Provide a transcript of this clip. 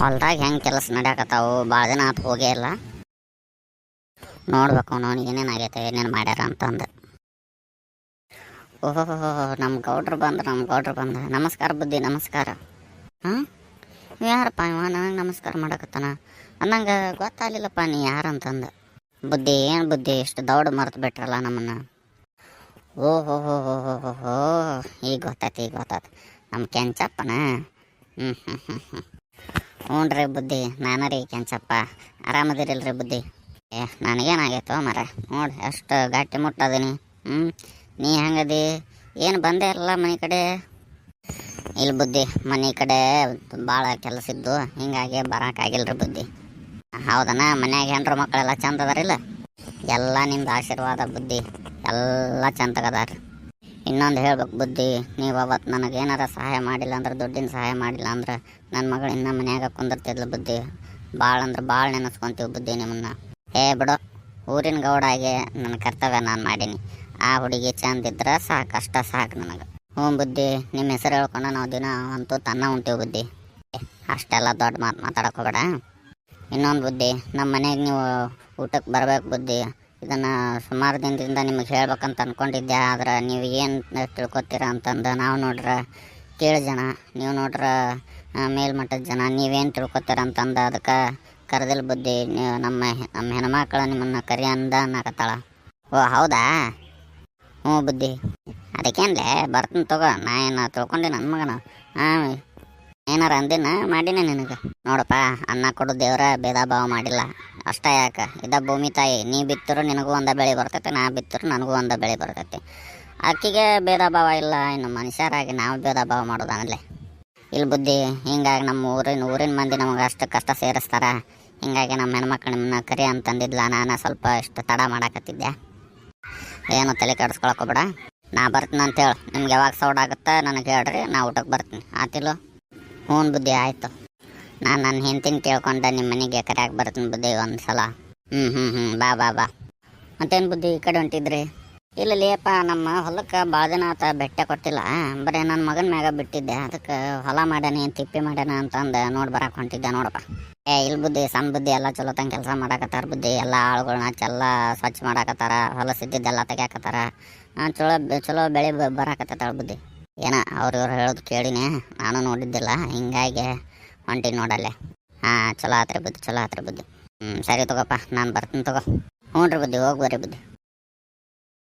ಹೊಲ್ದಾಗ ಹೆಂಗೆ ಕೆಲಸ ನಡ್ಯಾಕತ್ತಾವು? ಭಾಳ ದಿನ ಆತು ಹೋಗೇ ಇಲ್ಲ. ನೋಡ್ಬೇಕು ಅವನಿಗೆ ಏನೇನು ಆಗೈತೆ, ಏನೇನು ಮಾಡ್ಯಾರ ಅಂತಂದು. ಓಹೋ ನಮ್ಮ ಗೌಡ್ರು ಬಂದ್ರು ನಮ್ಮ ಗೌಡ್ರು ಬಂದ. ನಮಸ್ಕಾರ ಬುದ್ಧಿ, ನಮಸ್ಕಾರ. ಹಾಂ? ಯಾರಪ್ಪ ಇವ? ನನಗೆ ನಮಸ್ಕಾರ ಮಾಡಕತ್ತಾನ. ಅನ್ನಂಗೆ ಗೊತ್ತಾಗಲಿಲ್ಲಪ್ಪ ನೀ ಯಾರಂತಂದು ಬುದ್ಧಿ ಏನು ಬುದ್ಧಿ? ಇಷ್ಟು ದೌಡ್ ಮರೆತು ಬಿಟ್ರಲ್ಲ ನಮ್ಮನ್ನು. ಓಹೋ ಹೋ ಹೋ ಹೋ ಹೋ ಹೋ ಈಗ ಗೊತ್ತಾಯ್ತು ಈಗ ಗೊತ್ತಾಯ್ತು. ನಮ್ಮ ಕೆಂಚಪ್ಪನ. ಹ್ಞೂ ಹ್ಞೂ ಹ್ಞೂ ಹ್ಞೂ ಹ್ಞೂ ಬುದ್ಧಿ. ನಾನು ರೀ ಕೆಂಚಪ್ಪ. ಆರಾಮದಿರಿಲ್ರಿ ಬುದ್ಧಿ. ಏ, ನನಗೇನಾಗೈತೋ ಮರ. ನೋಡಿ ಎಷ್ಟು ಗಟ್ಟಿ ಮುಟ್ಟದೀನಿ. ಹ್ಞೂ ನೀ ಹೆಂಗದಿ? ಏನು ಬಂದೇ ಇಲ್ಲ ಮನೆ ಕಡೆ? ಇಲ್ಲಿ ಬುದ್ಧಿ, ಮನೆ ಕಡೆ ಭಾಳ ಕೆಲಸ ಇದ್ದು ಹಿಂಗಾಗಿ ಬರೋಕ್ಕಾಗಿಲ್ರಿ ಬುದ್ಧಿ. ಹೌದನ? ಮನ್ಯಾಗ ಹೆಂಡ್ರು ಮಕ್ಕಳೆಲ್ಲ ಚಂದ ಅದಾರಿಲ್ಲ? ಎಲ್ಲ ನಿಮ್ದು ಆಶೀರ್ವಾದ ಬುದ್ಧಿ. ಎಲ್ಲ ಚಂದಗದಾರ ಇನ್ನೊಂದು ಹೇಳ್ಬೇಕು, ಬುದ್ಧಿ, ನೀವು ಅವತ್ತು ನನಗೆ ಏನಾರ ಸಹಾಯ ಮಾಡಿಲ್ಲ ಅಂದ್ರೆ, ದುಡ್ಡಿನ ಸಹಾಯ ಮಾಡಿಲ್ಲ ಅಂದ್ರೆ ನನ್ನ ಮಗಳು ಇನ್ನೂ ಮನ್ಯಾಗ ಕುಂದಿರ್ತಿದ್ಲು ಬುದ್ಧಿ. ಭಾಳ ಅಂದ್ರೆ ಭಾಳ ನೆನೆಸ್ಕೊಂತೀವಿ ಬುದ್ಧಿ ನಿಮ್ಮನ್ನ. ಏ ಬಿಡು, ಊರಿನ ಗೌಡಾಗೆ ನನ್ನ ಕರ್ತವ್ಯ ನಾನು ಮಾಡೀನಿ. ಆ ಹುಡುಗಿ ಚೆಂದ ಇದ್ರೆ ಸಾಕು, ಅಷ್ಟ ಸಾಕು ನನಗೆ. ಹ್ಞೂ ಬುದ್ಧಿ ನಿಮ್ಮ ಹೆಸರು ಹೇಳ್ಕೊಂಡು ನಾವು ದಿನ ಅಂತೂ ತನ್ನ ಉಂಟೀವಿ ಬುದ್ಧಿ. ಅಷ್ಟೆಲ್ಲ ದೊಡ್ಡ ಮಾತು ಮಾತಾಡೋಕೋಬೇಡ ಇನ್ನೊಂದು ಬುದ್ಧಿ ನಮ್ಮ ಮನೆಗೆ ನೀವು ಊಟಕ್ಕೆ ಬರಬೇಕು ಬುದ್ಧಿ. ಇದನ್ನು ಸುಮಾರು ದಿನದಿಂದ ನಿಮಗೆ ಹೇಳ್ಬೇಕಂತ ಅಂದ್ಕೊಂಡಿದ್ದೆ ಆದ್ರೆ ನೀವು ಏನು ತಿಳ್ಕೊತೀರ ಅಂತಂದು ನಾವು ನೋಡ್ರೆ ಕೇಳು ಜನ, ನೀವು ನೋಡ್ರೆ ಮೇಲ್ಮಟ್ಟದ ಜನ ನೀವೇನು ತಿಳ್ಕೊತೀರ ಅಂತಂದು ಅದಕ್ಕೆ ಕರೆದಿಲ್ಲ ಬುದ್ಧಿ, ನೀವು ನಮ್ಮ ನಮ್ಮ ಹೆಣ್ಮಕ್ಳು ನಿಮ್ಮನ್ನು ಕರಿ ಅಂದ ಅನ್ನಕತ್ತಾಳ. ಓ, ಹೌದಾ? ಹ್ಞೂ ಬುದ್ಧಿ. ಅದಕ್ಕೇನ್ಲೇ, ಬರ್ತೀನಿ ತಗೋ, ನಾ ಏನು ತಿಳ್ಕೊಂಡೆ ನನ್ನ ಮಗನ. ಹಾಂ ಏನಾರ ಅಂದಿನ ಮಾಡಿನ ನಿನಗೆ. ನೋಡಪ್ಪ, ಅನ್ನ ಕೊಡು ದೇವ್ರ, ಭೇದ ಭಾವ ಮಾಡಿಲ್ಲ. ಅಷ್ಟ ಯಾಕ? ಇದ ಭೂಮಿ ತಾಯಿ, ನೀ ಬಿತ್ತರು ನಿನಗೂ ಒಂದ ಬೆಳೆ ಬರ್ತೈತೆ, ನಾ ಬಿತ್ತರು ನನಗೂ ಒಂದ ಬೆಳೆ ಬರ್ತೈತೆ. ಅಕ್ಕಿಗೆ ಭೇದ ಭಾವ ಇಲ್ಲ, ಇನ್ನು ಮನುಷ್ಯರಾಗಿ ನಾವು ಭೇದ ಭಾವ ಮಾಡೋದಾನಲ್ಲೇ. ಇಲ್ಲಿ ಬುದ್ಧಿ, ಹಿಂಗಾಗಿ ನಮ್ಮ ಊರಿನ ಊರಿನ ಮಂದಿ ನಮಗೆ ಅಷ್ಟು ಕಷ್ಟ ಸೇರಿಸ್ತಾರ. ಹಿಂಗಾಗಿ ನಮ್ಮ ಹೆಣ್ಮಕ್ಳು ನಿಮ್ಮನ್ನ ಕರಿ ಅಂತಂದಿದ್ಲ, ನಾನು ಸ್ವಲ್ಪ ಇಷ್ಟು ತಡ ಮಾಡಾಕತ್ತಿದ್ದೆ. ಏನು ತಲೆ ಕೆಡಿಸ್ಕೊಳಕ್ ಹೋಗ್ಬೇಡ. ನಾ ಬರ್ತೀನಿ ಅಂತೇಳಿ ನಿಮ್ಗೆ ಯಾವಾಗ ಸೌಡ್ ಆಗುತ್ತೆ ನನಗೆ ಹೇಳ್ರಿ, ನಾ ಊಟಕ್ಕೆ ಬರ್ತೀನಿ. ಆತಿಲ್ಲ ಹ್ಞೂ ಬುದ್ಧಿ ಆಯಿತು. ನಾನು ನನ್ನ ಹೆಂಡ್ತಿನ ಕೇಳ್ಕೊಂಡೆ ನಿಮ್ಮ ಮನೆಗೆ ಕರೆಯಾಗಿ ಬರ್ತೀನಿ ಬುದ್ಧಿ ಒಂದು ಸಲ ಹ್ಞೂ ಹ್ಞೂ ಹ್ಞೂ ಬಾ ಬಾ ಬಾ. ಮತ್ತೇನು ಬುದ್ಧಿ ಈ ಕಡೆ ಹೊಂಟಿದ್ರಿ? ಇಲ್ಲ ಲೇಪ ನಮ್ಮ ಹೊಲಕ್ಕೆ ಭಾಳ ದಿನ ಆತ ಬೆಟ್ಟ ಕೊಟ್ಟಿಲ್ಲ. ಬರೀ ನನ್ನ ಮಗನ ಮ್ಯಾಗ ಬಿಟ್ಟಿದ್ದೆ. ಅದಕ್ಕೆ ಹೊಲ ಮಾಡ್ಯಾನ ತಿಪ್ಪಿ ಮಾಡ್ಯಾನ ಅಂತಂದು ನೋಡಿ ಬರಕ್ಕೆ ಹೊಂಟಿದ್ದೆ ನೋಡಪ್ಪ. ಏ ಇಲ್ಲಿ ಬುದ್ಧಿ ಸಣ್ಣ ಬುದ್ಧಿ ಎಲ್ಲ ಚಲೋ ತಂಗ ಕೆಲಸ ಮಾಡಾಕತ್ತಾರ ಬುದ್ಧಿ. ಎಲ್ಲ ಆಳುಗಳನ್ನ ಚೆಲ್ಲ ಸ್ವಚ್ಛ ಮಾಡಾಕತ್ತಾರ. ಹೊಲಸಿದ್ದೆಲ್ಲ ತೆಗ್ಯಾಕತ್ತಾರ. ಆ, ಚಲೋ ಚಲೋ ಬೆಳೆ ಬರಾಕತ್ತಾಳ ಬುದ್ಧಿ. ಏನ ಅವ್ರು ಇವ್ರು ಹೇಳೋದು ಕೇಳಿನಿ ನಾನು ನೋಡಿದ್ದಿಲ್ಲ, ಹಿಂಗಾಗಿ ಹೊಂಟಿ ನೋಡಲ್ಲೇ. ಹಾಂ, ಚಲೋ ಆತ್ರಿ ಬುದ್ಧಿ, ಚಲೋ ಆತ್ರಿ ಬುದ್ಧಿ. ಹ್ಞೂ ಸರಿ ತಗೋಪ್ಪ ನಾನು ಬರ್ತೀನಿ ತಗೋ. ಹ್ಞೂ ರೀ ಬುದ್ಧಿ, ಹೋಗಿ ಬರ್ರಿ ಬುದ್ಧಿ.